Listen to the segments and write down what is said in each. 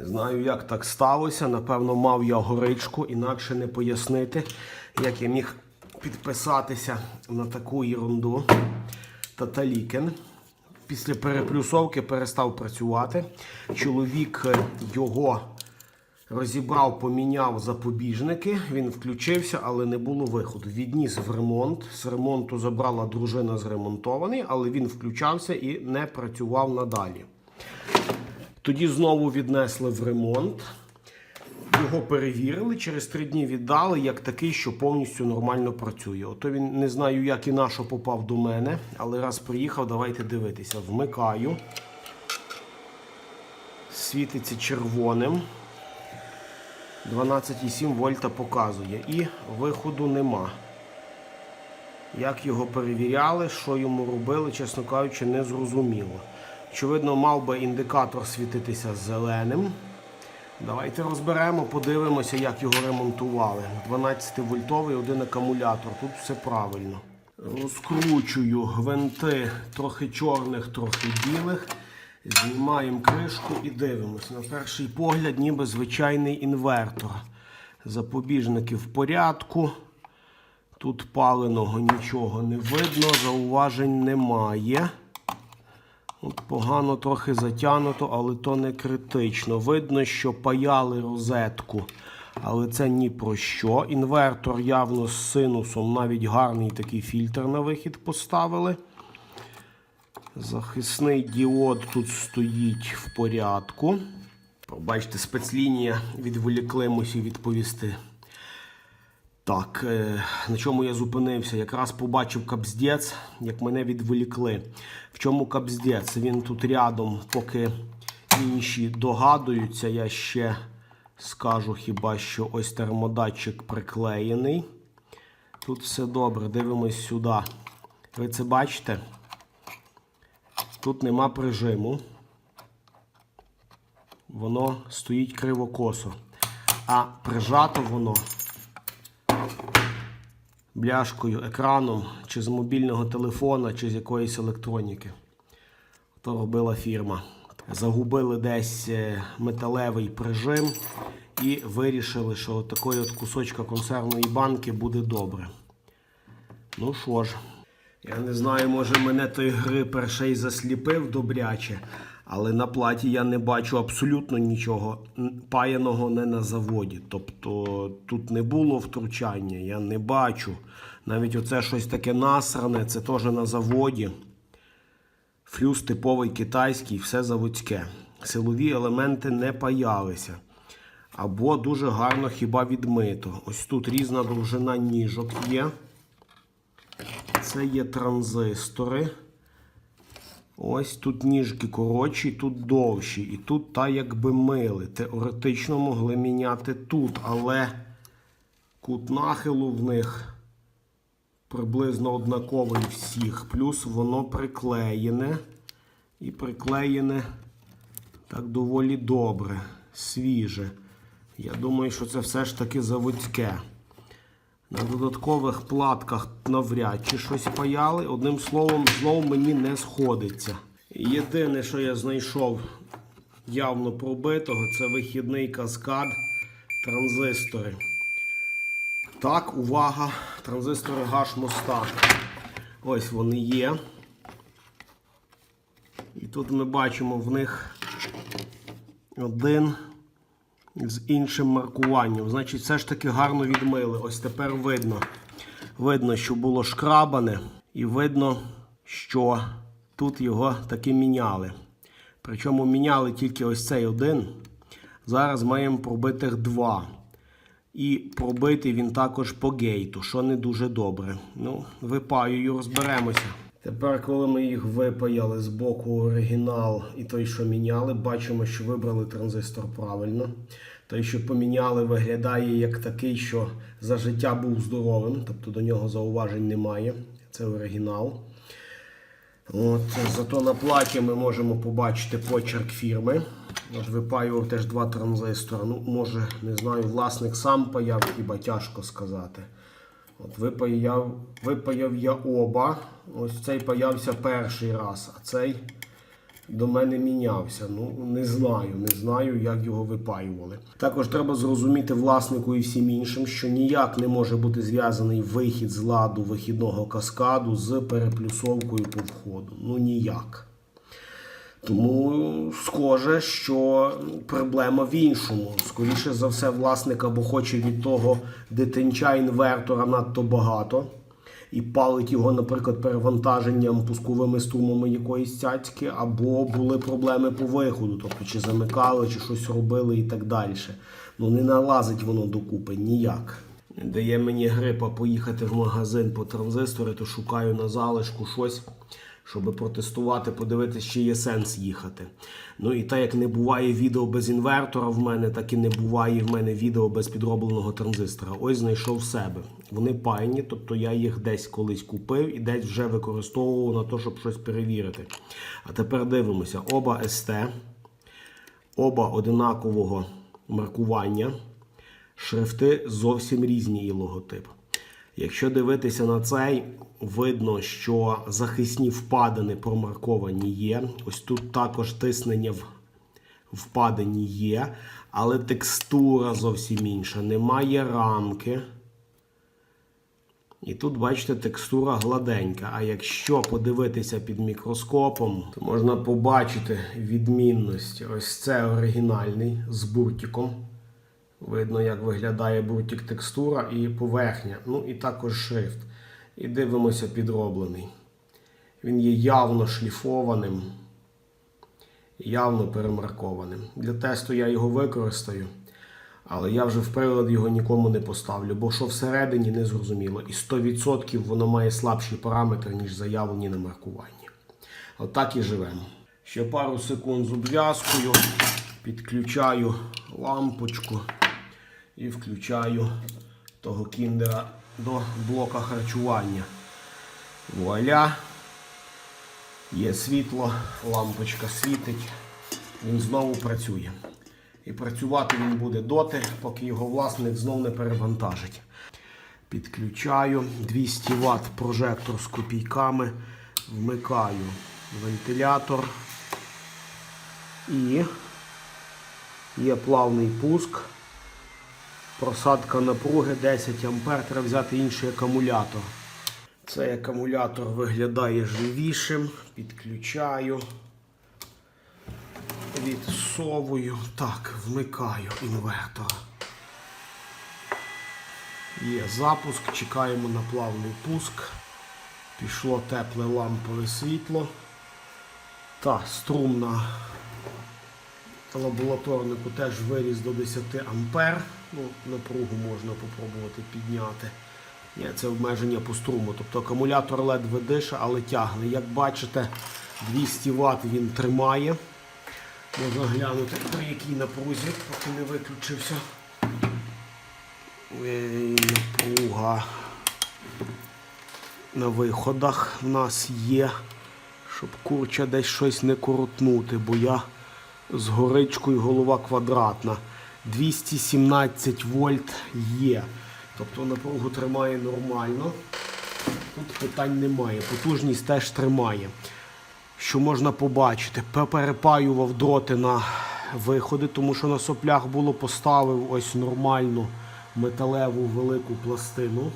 Не знаю, як так сталося. Напевно, мав я горичку, інакше не пояснити, як я міг підписатися на таку ерунду. Таталікен. Після переплюсовки перестав працювати. Чоловік е, його розібрав, поміняв запобіжники. Він включився, але не було виходу. Відніс в ремонт. З ремонту забрала дружина зремонтований, але він включався і не працював надалі. Тоді знову віднесли в ремонт. Його перевірили, через три дні віддали, як такий, що повністю нормально працює. Ото він не знаю, як і на що попав до мене, але раз приїхав, давайте дивитися. Вмикаю. Світиться червоним. 12,7 вольта показує. І виходу нема. Як його перевіряли, що йому робили, чесно кажучи, не зрозуміло. Очевидно, мав би індикатор світитися зеленим. Давайте розберемо, подивимося, як його ремонтували. 12-вольтовий один акумулятор. Тут все правильно. Розкручую гвинти трохи чорних, трохи білих. Знімаємо кришку і дивимося. На перший погляд, ніби звичайний інвертор. Запобіжники в порядку. Тут паленого нічого не видно, зауважень немає. Погано трохи затягнуто, але то не критично. Видно, що паяли розетку. Але це ні про що. Інвертор явно з синусом, навіть гарний такий фільтр на вихід поставили. Захисний діод тут стоїть в порядку. Бачите, спецлінія відволікли, мусів відповісти. Так, е, на чому я зупинився? Якраз побачив капздець, як мене відволікли. В чому капздець? Він тут рядом, поки інші догадуються, я ще скажу хіба що ось термодатчик приклеєний. Тут все добре, дивимось сюди. Ви це бачите? Тут нема прижиму. Воно стоїть криво-косо. А прижато воно бляшкою, екраном, чи з мобільного телефона, чи з якоїсь електроніки. То робила фірма. Загубили десь е, металевий прижим і вирішили, що такої от кусочка консервної банки буде добре. Ну що ж, я не знаю, може мене той гри перший засліпив добряче, але на платі я не бачу абсолютно нічого паяного не на заводі. Тобто тут не було втручання, я не бачу. Навіть оце щось таке насране, це теж на заводі. Флюс типовий китайський, все заводське. Силові елементи не паялися. Або дуже гарно хіба відмито. Ось тут різна довжина ніжок є. Це є транзистори. Ось тут ніжки коротші, тут довші. І тут та якби мили. Теоретично могли міняти тут, але кут нахилу в них приблизно однаковий всіх. Плюс воно приклеєне. І приклеєне так доволі добре, свіже. Я думаю, що це все ж таки заводське. На додаткових платках навряд чи щось паяли. Одним словом, знову мені не сходиться. Єдине, що я знайшов явно пробитого, це вихідний каскад транзистори. Так, увага, транзистори гаш моста. Ось вони є. І тут ми бачимо в них один з іншим маркуванням. Значить, все ж таки гарно відмили. Ось тепер видно. Видно, що було шкрабане, і видно, що тут його таки міняли. Причому міняли тільки ось цей один. Зараз маємо пробитих два. І пробитий він також по гейту, що не дуже добре. Ну, випаюю, розберемося. Тепер, коли ми їх випаяли з боку оригінал і той, що міняли, бачимо, що вибрали транзистор правильно. Той, що поміняли, виглядає як такий, що за життя був здоровим, тобто до нього зауважень немає. Це оригінал. От, зато на платі ми можемо побачити почерк фірми. От випаював теж два транзистори. Ну, може, не знаю, власник сам паяв, хіба тяжко сказати. От випаяв, випаяв я оба. Ось цей паявся перший раз, а цей до мене мінявся. Ну не знаю, не знаю, як його випаювали. Також треба зрозуміти власнику і всім іншим, що ніяк не може бути зв'язаний вихід з ладу вихідного каскаду з переплюсовкою по входу. Ну ніяк. Тому схоже, що проблема в іншому. Скоріше за все, власник або хоче від того дитинча інвертора надто багато і палить його, наприклад, перевантаженням пусковими струмами якоїсь цяцьки, або були проблеми по виходу, тобто чи замикали, чи щось робили і так далі. Ну не налазить воно докупи ніяк. Дає мені грипа поїхати в магазин по транзистори, то шукаю на залишку щось, щоб протестувати, подивитися, чи є сенс їхати. Ну і так як не буває відео без інвертора в мене, так і не буває в мене відео без підробленого транзистора. Ось знайшов себе. Вони пайні, тобто я їх десь колись купив і десь вже використовував на те, щоб щось перевірити. А тепер дивимося: оба СТ, оба одинакового маркування. Шрифти зовсім різні і логотип. Якщо дивитися на цей, видно, що захисні впадини промарковані є. Ось тут також тиснення в впадині є, але текстура зовсім інша. Немає рамки. І тут, бачите, текстура гладенька. А якщо подивитися під мікроскопом, то можна побачити відмінності. Ось це оригінальний з буртиком. Видно, як виглядає буртик текстура і поверхня. Ну і також шрифт. І дивимося підроблений. Він є явно шліфованим, явно перемаркованим. Для тесту я його використаю, але я вже в прилад його нікому не поставлю, бо що всередині не зрозуміло. І 100% воно має слабші параметри, ніж заявлені на маркуванні. Отак і живемо. Ще пару секунд з обв'язкою, підключаю лампочку і включаю того кіндера до блока харчування. Вуаля. Є світло, лампочка світить, він знову працює. І працювати він буде доти, поки його власник знов не перевантажить. Підключаю 200 Вт прожектор з копійками, вмикаю вентилятор і є плавний пуск. Просадка напруги 10 А. Треба взяти інший акумулятор. Цей акумулятор виглядає живішим. Підключаю. Відсовую. Так, вмикаю інвертор. Є запуск, чекаємо на плавний пуск. Пішло тепле лампове світло. Та струм на лабораторнику теж виріс до 10 ампер. Ну, напругу можна попробувати підняти. Ні, це обмеження по струму. Тобто акумулятор ледве дише, але тягне. Як бачите, 200 Вт він тримає. Можна глянути, при якій напрузі, поки не виключився. Ей, Напруга на виходах в нас є, щоб курча десь щось не коротнути, бо я з горичкою голова квадратна. 217 вольт є. Тобто напругу тримає нормально. Тут питань немає. Потужність теж тримає. Що можна побачити? Перепаював дроти на виходи, тому що на соплях було поставив ось нормальну металеву велику пластину.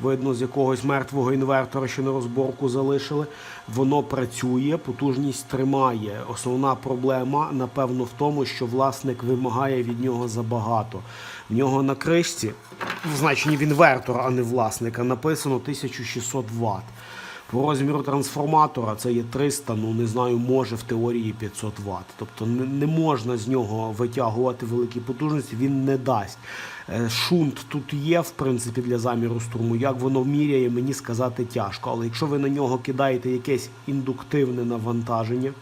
Видно, з якогось мертвого інвертора, що на розборку залишили. Воно працює, потужність тримає. Основна проблема, напевно, в тому, що власник вимагає від нього забагато. В нього на кришці, в значенні в інвертора, а не власника, написано 1600 Вт. По розміру трансформатора це є 300, ну не знаю, може в теорії 500 Вт. Тобто не, можна з нього витягувати великі потужності, він не дасть. Е, Шунт тут є, в принципі, для заміру струму. Як воно міряє, мені сказати тяжко. Але якщо ви на нього кидаєте якесь індуктивне навантаження,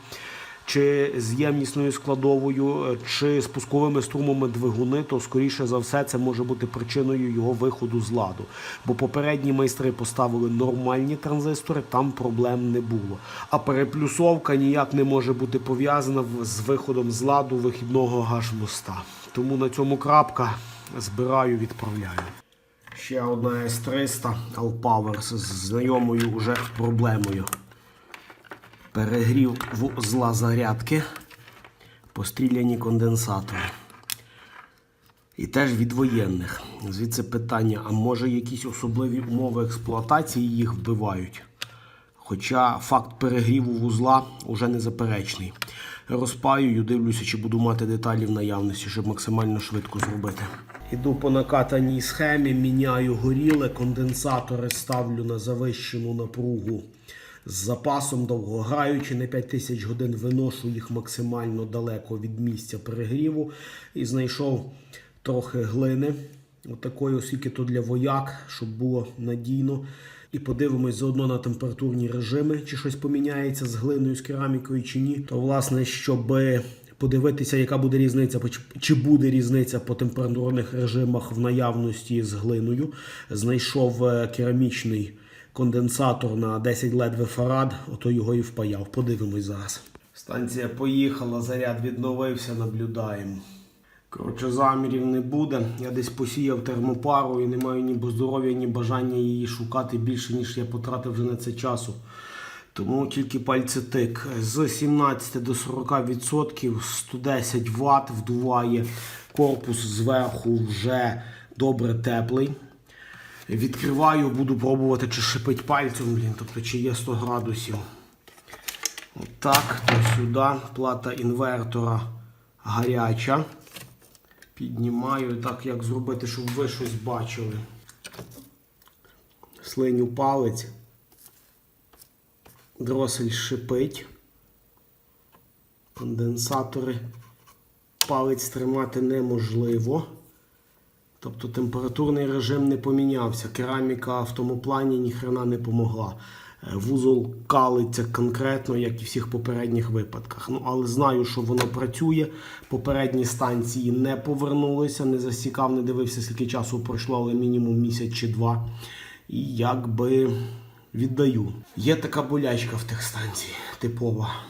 чи з ємнісною складовою, е, чи спусковими струмами двигуни, то скоріше за все це може бути причиною його виходу з ладу. Бо попередні майстри поставили нормальні транзистори, там проблем не було. А переплюсовка ніяк не може бути пов'язана з виходом з ладу вихідного гаш-моста. Тому на цьому крапка збираю, відправляю. Ще одна S300 Allpower з знайомою уже проблемою. Перегрів вузла зарядки, постріляні конденсатори. І теж від воєнних. Звідси питання: а може якісь особливі умови експлуатації їх вбивають? Хоча факт перегріву вузла уже незаперечний. Розпаюю, дивлюся, чи буду мати деталі в наявності, щоб максимально швидко зробити. Іду по накатаній схемі, міняю горіле, конденсатори ставлю на завищену напругу з запасом довгограючи на 5000 годин виношу їх максимально далеко від місця перегріву і знайшов трохи глини. Отакої, оскільки то для вояк, щоб було надійно. І подивимось заодно на температурні режими, чи щось поміняється з глиною, з керамікою чи ні. То, власне, щоб подивитися, яка буде різниця, чи буде різниця по температурних режимах в наявності з глиною. Знайшов е, керамічний конденсатор на 10 ледве фарад, ото його і впаяв. Подивимось зараз. Станція поїхала, заряд відновився, наблюдаємо. Коротше, замірів не буде. Я десь посіяв термопару і не маю ні здоров'я, ні бажання її шукати більше, ніж я потратив вже на це часу. Тому тільки пальцетик. З 17 до 40% 110 Вт вдуває. Корпус зверху вже добре теплий. Відкриваю, буду пробувати, чи шипить пальцем, блін, тобто чи є 100 градусів. Отак, то сюди. Плата інвертора гаряча. Піднімаю так, як зробити, щоб ви щось бачили. Слиню палець. Дросель шипить. Конденсатори. Палець тримати неможливо. Тобто температурний режим не помінявся. Кераміка в тому плані ніхрена не помогла. Е, Вузол калиться конкретно, як і в всіх попередніх випадках. Ну, але знаю, що воно працює. Попередні станції не повернулися, не засікав, не дивився, скільки часу пройшло, але мінімум місяць чи два. І якби віддаю. Є така болячка в тих станцій, типова.